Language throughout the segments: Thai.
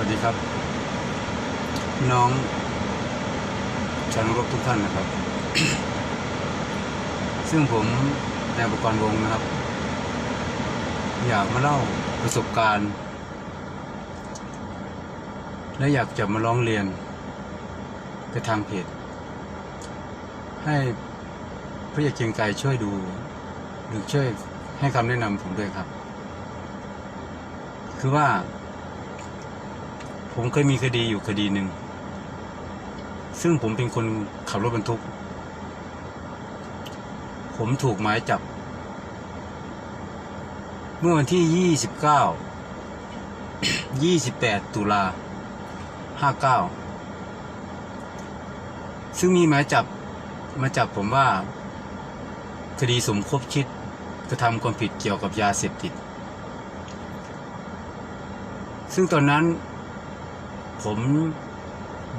วัสดีครับ พี่น้องชาวนักรบทุกท่านนะครับ ซึ่งผมนอุปกรณ์วงนะครับ อยากมาเล่าประสบการณ์ และอยากจะมาร้องเรียนไปทางเพจให้ผู้ใหญ่เกียงไกรช่วยดู หรือช่วยให้คำแนะนำผมด้วยครับ คือว่า ผมเคยมีคดีอยู่คดีหนึ่ง ซึ่งผมเป็นคนขับรถบรรทุก ผมถูกหมายจับ เมื่อวันที่ 29 28 ตุลา 59 ซึ่งมีหมายจับมาจับผมว่า คดีสมคบคิดกระทำความผิดเกี่ยวกับยาเสพติด ซึ่งตอนนั้น ผม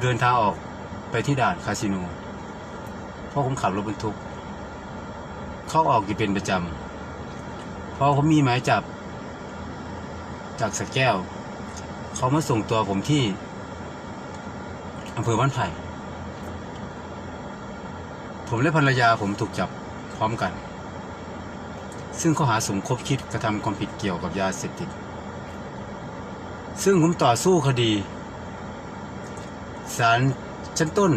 เดินทางออกไปที่ด่านคาสิโน เพราะผมขับรถบรรทุก เข้าออกอยู่เป็นประจำ เพราะผมมีหมายจับ จากสระแก้ว เขามาส่งตัวผมที่อำเภอบ้านไผ่ ผมและภรรยาผมถูกจับพร้อมกัน ซึ่งข้อหาสมคบคิดกระทำความผิดเกี่ยวกับยาเสพติด ซึ่งผมต่อสู้คดี ศาลชั้นต้น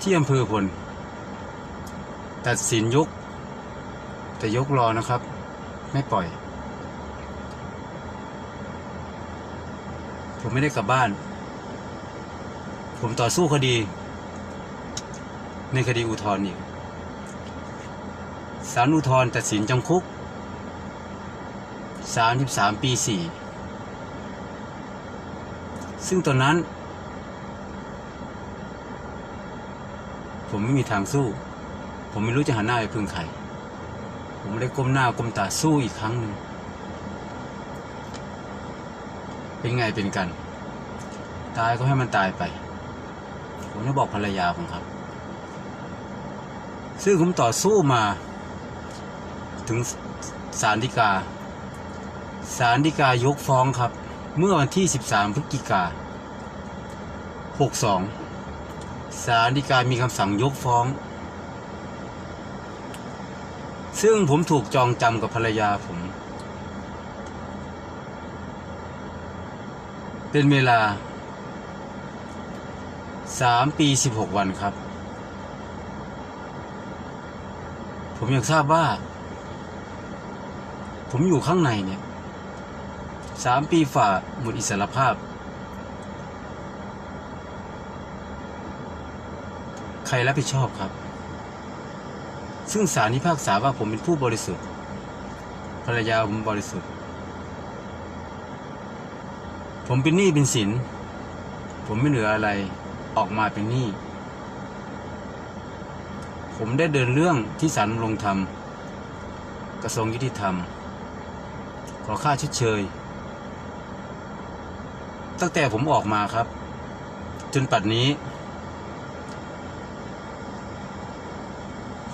ที่อำเภอพล ตัดสินยก แต่ยกรอนะครับ ไม่ปล่อย ผมไม่ได้กลับบ้าน ผมต่อสู้คดี ในคดีอุทธรณ์อีกศาลอุทธรณ์ตัดสินจำคุก 33 ปี 4 ซึ่งตอนนั้น ผมไม่มีทางสู้ ผมไม่รู้จะหันหน้าไปพึ่งใคร ผมไม่ได้ก้มหน้าก้มตาสู้อีกครั้งหนึ่ง เป็นไงเป็นกัน ตายก็ให้มันตายไป ผมจะบอกภรรยาผมครับ ซึ่งผมต่อสู้มา ถึงศาลฎีกา ศาลฎีกายกฟ้องครับ เมื่อวันที่ 13 พฤศจิกา 62 ศาลฎีกามีคำสั่งยกฟ้อง ซึ่งผมถูกจองจำกับภรรยาผม เป็นเวลา3ปี16วันครับ ผมอยากทราบว่า ผมอยู่ข้างในเนี่ยสามปีฝ่าหมดอิสรภาพ ใครรับผิดชอบครับ ซึ่งศาลพิพากษาว่าผมเป็นผู้บริสุทธิ์ ภรรยาผมบริสุทธิ์ ผมเป็นหนี้เป็นสิน ผมไม่เหลืออะไรออกมาเป็นหนี้ผมได้เดินเรื่องที่ศาลลงธรรม กระทรวงยุติธรรม ขอค่าชดเชย ตั้งแต่ผมออกมาครับ จนปัดนี้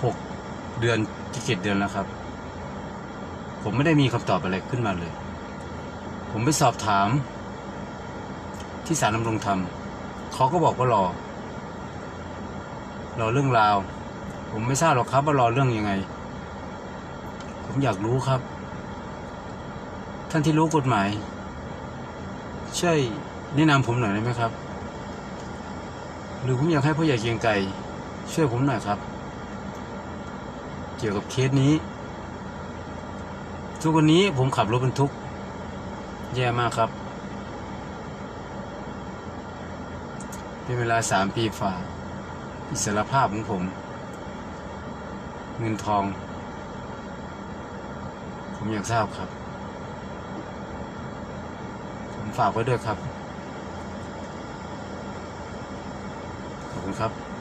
หกเดือนที่เจ็ดเดือนแล้วครับ ผมไม่ได้มีคำตอบอะไรขึ้นมาเลย ผมไปสอบถาม ที่ศาลดำรงธรรมเขาก็บอกว่ารอ รอเรื่องราว ผมไม่ทราบหรอกครับว่ารอเรื่องยังไง ผมอยากรู้ครับ ท่านที่รู้กฎหมาย ช่วยแนะนำผมหน่อยได้ไหมครับ หรือผมอยากให้ผู้ใหญ่เกียงไกรช่วยผมหน่อยครับ กี่ยวกับเคสนี้ ทุกวันนี้ผมขับรถบรรทุก แย่มากครับ เป็นเวลาสามปีฝ่า อิสรภาพของผม เงินทอง ผมอยากทราบครับ ผมฝากไว้ด้วยครับ ขอบคุณครับ